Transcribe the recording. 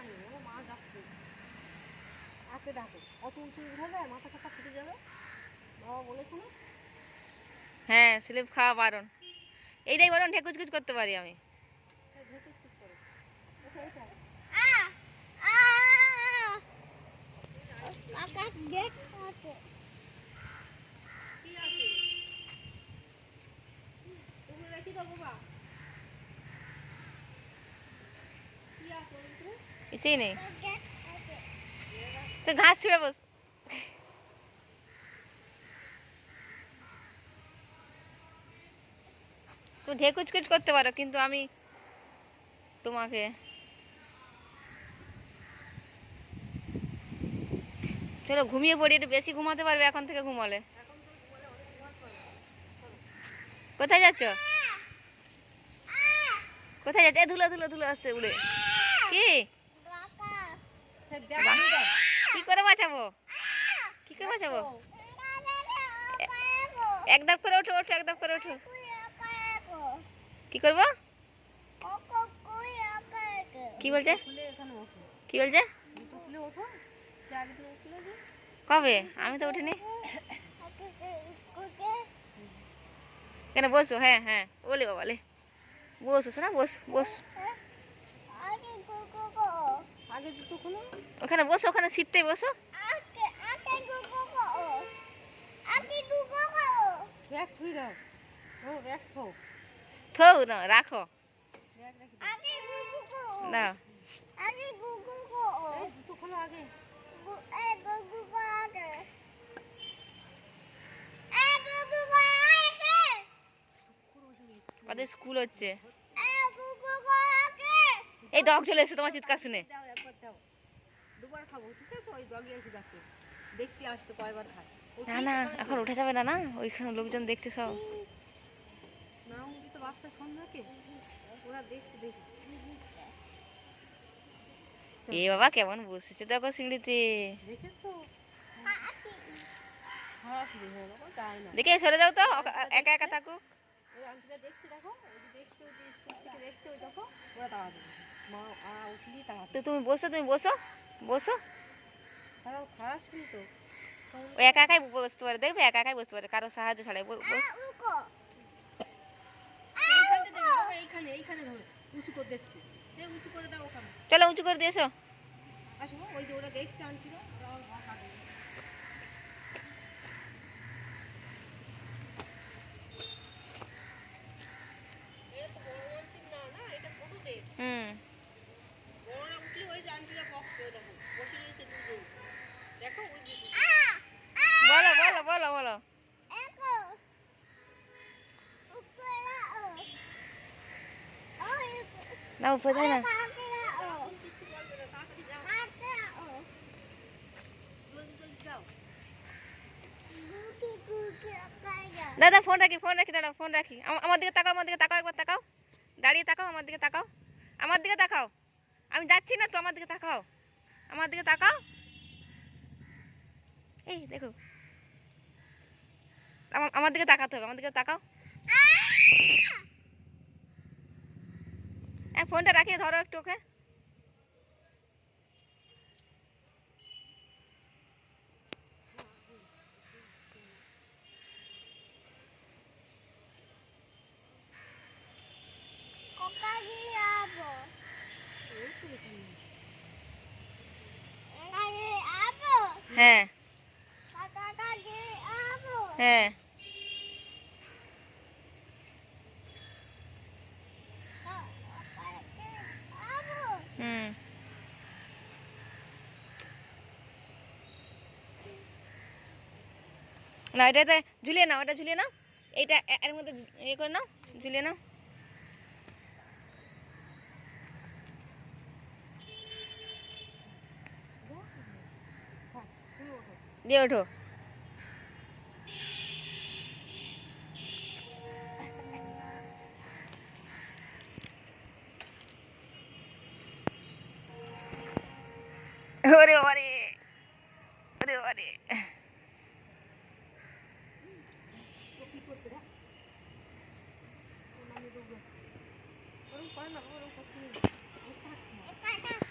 জানি ও মা যাচ্ছে। আকে ডাকো অত উঁচু উঠে যায় মাথা খাতা ফুটে যাবে? বাবা বলেছে না? হ্যাঁ স্লিপ খাওয়া বারণ। এইটাই বরং ঢেকুচকুচ করতে পারি আমি। ওঠো কি আছে? রেখে দাও বাবা কি আছে ওর ভিতরে কিছুই নেই। তো ঘাস ছিঁড়ে বস। তুমি ঢেকুচকুচ করতে পারো কিন্তু আমি তোমাকে চলো ঘুমিয়ে পড়ি একটু বেশি ঘুমাতে পারবে এখন থেকে ঘুমালে। কোথায় যাচ্ছ? কোথায় যাচ্ছে? ধুলো ধুলো ধুলো আসছে উড়ে। কি? কি করে বাঁচাবো? কি করে বাঁচাবো? এক ধাপ করে ওঠো ওঠো এক ধাপ করে ওঠো। কি করব? কি বলছে? কি বলছে? কবে? আমি তো উঠিনি। কেন বসো হ্যাঁ হ্যাঁ বলে বাবালে বসো, শোনা, বস বস। ওখানে বসো ওখানে সিটটাই বসো। ব্যাগ থুই দাও। ও ব্যাগ থো। থৌ না রাখো। ব্যাগ রেখে দাও। না এই জুতো খোলো আগে। ওদের স্কুল হচ্ছে। এই ডগ চলে এসে তোমার চিৎকার শুনে। দুবার খাব ঠিক আছে? ওই ডগি এসে যাচ্ছে। দেখতে আসতো কয়বার খায়। ও না না এখন উঠে যাবে না না? ওইখানে লোকজন দেখছে সব। না উনি তো বাচ্চা সন্ধ্যাকে। ওরা দেখছে দেখি এ বাবা কেমন বসেছে দেখো সিঁড়িতে। দেখেছ? হয়ে দেখে সরে যাও তো একা একা থাকুক। ওই আন্টিটা দেখছে দেখো? ওই যে দেখছে ওই স্কুল থেকে দেখছে ওই দেখো? ওরা তাড়া দেবে মা উঠলি তাড়া তো তুমি বসো তুমি বসো। বসো। ও একা একাই বসতে পারে দেখবে একা একাই বসতে পারে কারও সাহায্য ছাড়াই। ব- দেখো এইখানে এইখানে ধরো উঁচু করে দেখছি। সে উঁচু করে দাও চলো উঁচু করে দিয়েছ ওই যে ওরা দেখছে আন্টিরা ওরা আমার ভয় কাটে এটা তো বড় মানসিক না না এটা ছোটদের হুম বড়রা উঠলে ওই যে আন্টিরা পক করে দেখো বসে রয়েছে দুটো দেখো ওই যে বলো বলো বলো বলো। না, উপরে দাদা, ফোন রাখি ফোন রাখি, দাঁড়াও, ফোন রাখি। আমা- আমার দিকে তাকাও, আমার দিকে তাকাও, একবার তাকাও। দাঁড়িয়ে তাকাও, আমার দিকে তাকাও। আমার দিকে তাকাও। আমি যাচ্ছি না তো, আমার দিকে তাকাও। আমার দিকে তাকাও। এই দেখো। আমার দিকে তাকাতে হবে আমার দিকে তাকাও ফোনটা রাখিয়ে ধরো একটু ওকে। এই হ্যাঁ। হ্যাঁ। হুম। না এটাতে ঝুলিয়ে নাও, এটা ঝুলিয়ে নাও। এইটা এর মধ্যে ইয়ে করে নাও, ঝুলিয়ে নাও। দিয়ে ওঠো। 俺終わり俺終わり。お母さん。